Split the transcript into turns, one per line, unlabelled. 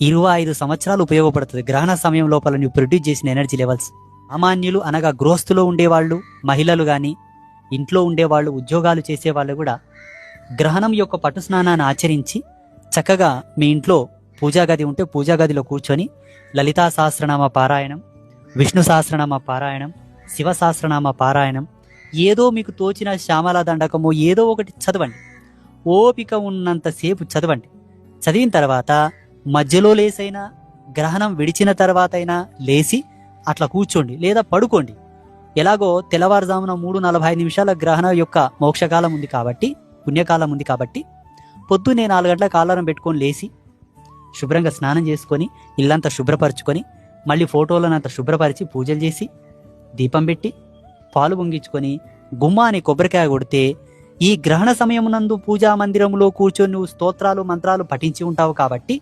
ఇరవై ఐదు సంవత్సరాలు ఉపయోగపడుతుంది. గ్రహణ సమయం లోపల నువ్వు ప్రొడ్యూస్ చేసిన ఎనర్జీ లెవెల్స్ అమాన్యులు అనగా గృహస్థులో ఉండేవాళ్ళు మహిళలు కానీ ఇంట్లో ఉండేవాళ్ళు ఉద్యోగాలు చేసేవాళ్ళు కూడా గ్రహణం యొక్క పట్టు స్నానాన్ని ఆచరించి చక్కగా మీ ఇంట్లో పూజా గది ఉంటే పూజా గదిలో కూర్చొని లలితా సహస్రనామ పారాయణం విష్ణు సహస్రనామ పారాయణం శివ సహస్రనామ పారాయణం ఏదో మీకు తోచిన శ్యామల దండకము ఏదో ఒకటి చదవండి. ఓపిక ఉన్నంతసేపు చదవండి. చదివిన తర్వాత మధ్యలో లేసైనా గ్రహణం విడిచిన తర్వాత అయినా లేచి అట్లా కూర్చోండి లేదా పడుకోండి. ఎలాగో తెల్లవారుజామున మూడు నలభై నిమిషాల గ్రహణం యొక్క మోక్షకాలం ఉంది కాబట్టి పుణ్యకాలం ఉంది కాబట్టి పొద్దున్నే నాలుగు గంటల కాలారం పెట్టుకొని లేచి శుభ్రంగా స్నానం చేసుకొని ఇల్లంతా శుభ్రపరచుకొని మళ్ళీ ఫోటోలను అంతా శుభ్రపరిచి పూజలు చేసి దీపం పెట్టి పాలు పొంగించుకొని గుమ్మాని కొబ్బరికాయ కొడితే ఈ గ్రహణ సమయమునందు పూజా మందిరంలో కూర్చొని నువ్వు స్తోత్రాలు మంత్రాలు పఠించి ఉంటావు కాబట్టి